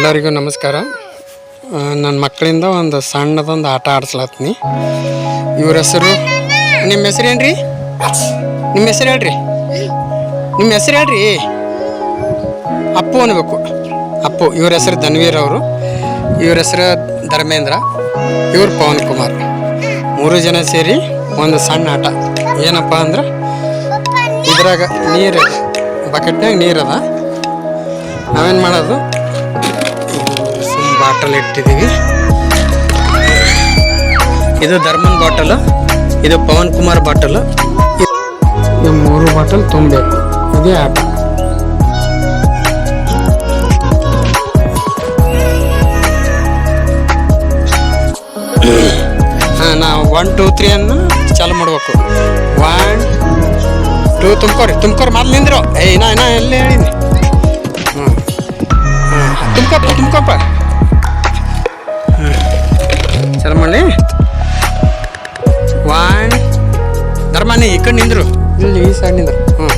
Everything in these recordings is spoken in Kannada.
ಎಲ್ಲರಿಗೂ ನಮಸ್ಕಾರ. ನನ್ನ ಮಕ್ಕಳಿಂದ ಒಂದು ಸಣ್ಣದೊಂದು ಆಟ ಆಡಿಸ್ಲತ್ತೀನಿ. ಇವ್ರ ಹೆಸರು? ನಿಮ್ಮ ಹೆಸರು ಏನ್ರಿ? ನಿಮ್ಮ ಹೆಸರು ಹೇಳ್ರಿ. ನಿಮ್ಮ ಹೆಸರು ಹೇಳ್ರಿ? ಅಪ್ಪು ಅನ್ಬೇಕು. ಅಪ್ಪು. ಇವ್ರ ಹೆಸರು ಧನ್ವೀರ್ ಅವರು. ಇವ್ರ ಹೆಸರು ಧರ್ಮೇಂದ್ರ. ಇವ್ರು ಪವನ್ ಕುಮಾರ್. ಮೂರು ಜನ ಸೇರಿ ಒಂದು ಸಣ್ಣ ಆಟ. ಏನಪ್ಪ ಅಂದ್ರೆ, ಇದ್ರಾಗ ನೀರು ಬಕೆಟ್ನಾಗ ನೀರದ ನಾವೇನು ಮಾಡೋದು? ಬಾಟಲ್ ಇಟ್ಟಿದ್ದೀವಿ. ಇದು ಧರ್ಮನ್ ಬಾಟಲು ಇದು ಪವನ್ ಕುಮಾರ್ ಬಾಟಲು. ಈ ಮೂರು ಬಾಟಲ್ ತುಂಬಬೇಕು. ಇದೇ ಆಟ. ಹಾಂ ನಾವು ಒನ್ ಟೂ ತ್ರೀ ಅನ್ನು ಚಾಲು ಮಾಡ್ಬೇಕು. ಒನ್ ಟೂ ತುಂಬ್ಕೋರಿ ತುಂಬ್ಕೋರಿ ಮೊದ್ಲು ನಿಂದ್ರು. ಏಯ್ ನಾ ನಾ ಎಲ್ಲಿ ಹೇಳಿನಿ? ಹ್ಞೂ ಹ್ಞೂ ತುಂಬ್ಕೊಪ್ಪ ತುಂಬ್ಕೊಪ್ಪ ಚಲ ವಾಣ್ ಧರ್ಮನಿ ಈ ಕಡೆ ನಿಂದ್ರು. ಇಲ್ಲಿ ಈ ಸೈಡ್ ನಿಂದ್ರು. ಹ್ಞೂ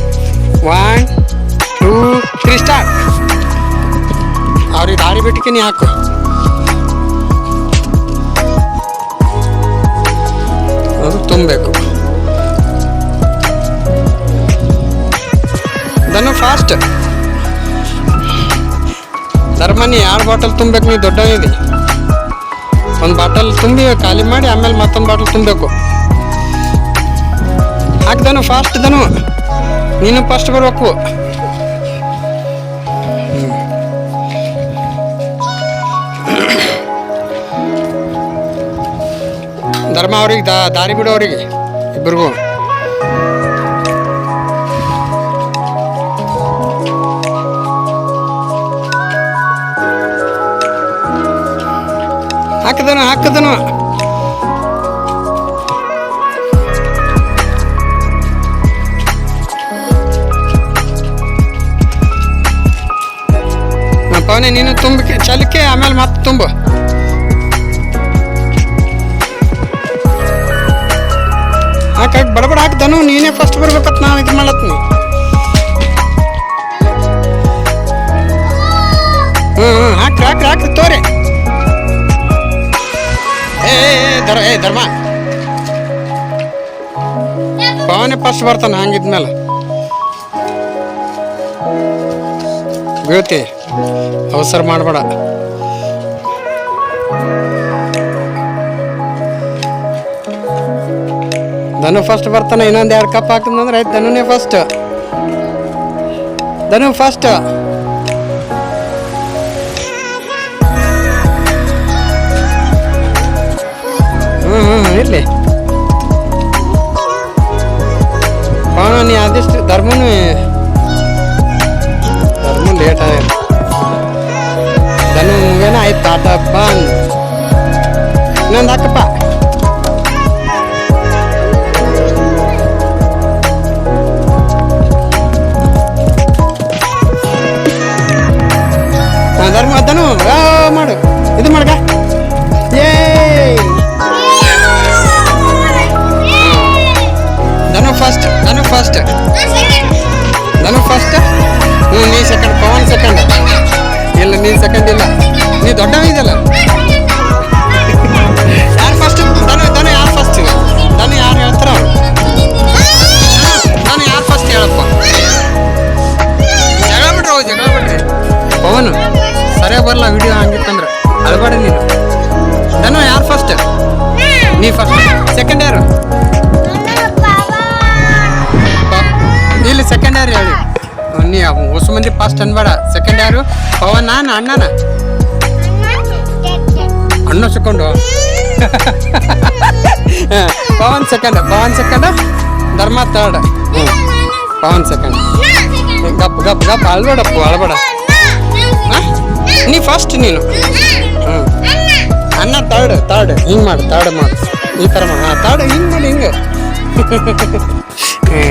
ಒನ್ ಟೂ ತ್ರೀ ಸ್ಟಾರ್ಟ್ ಅವ್ರಿಗೆ ದಾರಿ ಬಿಟ್ಟಿಗೆ ನೀ ಹಾಕು. ಅದು ತುಂಬಬೇಕು. ದನ್ನು ಫಾಸ್ಟ್ ಧರ್ಮನಿ ಯಾರು ಬಾಟಲ್ ತುಂಬಬೇಕು ನೀ ದೊಡ್ಡ ಇದೆ ಒಂದು ಬಾಟಲ್ ತುಂಬಿ ಖಾಲಿ ಮಾಡಿ ಆಮೇಲೆ ಮತ್ತೊಂದು ಬಾಟಲ್ ತುಂಬಬೇಕು ಹಾಕ್ದನು ಫಾಸ್ಟ್ ದನು ನೀನು ಫಸ್ಟ್ ಬರಬೇಕು. ಧರ್ಮ ಅವ್ರಿಗೆ ದಾರಿ ಬಿಡೋ ಅವ್ರಿಗೆ ಇಬ್ಬರಿಗೂ ಹಾಕದನು, ಹಾಕದನ. ಪವನೆ ನೀನು ತುಂಬಕ್ಕೆ ಚಲಿಕೆ ಆಮೇಲೆ ಮತ್ತೆ ತುಂಬು. ಹಾಕ ಬಡಬಡ ಹಾಕ್ದನು, ನೀನೇ ಫಸ್ಟ್ ಬರ್ಬೇಕತ್, ನಾವು ಇದು ಮಾಡತ್ನಿ. ಹ್ಮ್ ಹ್ಞೂ ಹಾಕ್ರಿ ಹಾಕ್ರಿ ಹಾಕ್ರಿ, ತೋರಿ. ಏ, ಏ ಧರ್ಮ. ಪವನೇ ಫಸ್ಟ್ ಬರ್ತಾನೆ ಹಂಗಿದ್ಮೇಲೆ ಬೀಳ್ತಿ ಅವಸರ ಮಾಡಬೇಡ. ಧನು ಫಸ್ಟ್ ಬರ್ತಾನೆ ಇನ್ನೊಂದು ಎರಡು ಕಪ್ ಹಾಕಿದ್ನಂದ್ರೆ ಆಯ್ತು ಧನುನೇ ಫಸ್ಟ್ ಧನು ಫಸ್ಟ್ ಇರಲಿ ಪಾಣ ನೀ ಆದಷ್ಟು ಧರ್ಮನು ಧರ್ಮ ಲೇಟ್ ಆಯ್ತು ಧನು ಏನೋ ಆಯ್ತು ಬಂದ್. ಇನ್ನೊಂದು ಹಾಕಪ್ಪ. ಫಸ್ಟ್ ನಾನು ಫಸ್ಟ್ ಹ್ಞೂ ನೀ ಸೆಕೆಂಡ್ ಪವನ್ ಸೆಕೆಂಡ್ ಇಲ್ಲ ನೀನು ಸೆಕೆಂಡ್ ಇಲ್ಲ. ನೀ ದೊಡ್ಡವ ಮಂದಿ ಫಸ್ಟ್ ಅನ್ಬೇಡ ಸೆಕೆಂಡ್ ಯಾರು ಪವನ್ ನಾನು ಅಣ್ಣನ ಅಣ್ಣ second Pavan second Pavan second Dharma third ಹ್ಞೂ ಪವನ್ ಸೆಕೆಂಡ್ ಗಪ್ ಗಪ್ ಗಪ್ ಅಳ್ಬೇಡಪ್ಪ ಅಳ್ಬೇಡ ಹಾ? ನೀ ಫಸ್ಟ್ ನೀನು ಹ್ಞೂ ಅಣ್ಣ ತರ್ಡ್ ತರ್ಡ್ ಹಿಂಗೆ ಮಾಡು ತರ್ಡ್ ಮಾಡು ಈ ಥರ ಮಾಡು ಹಾಂ ತರ್ಡ್ ಹಿಂಗೆ ಮಾಡಿ ಹಿಂಗೆ ಹ್ಞೂ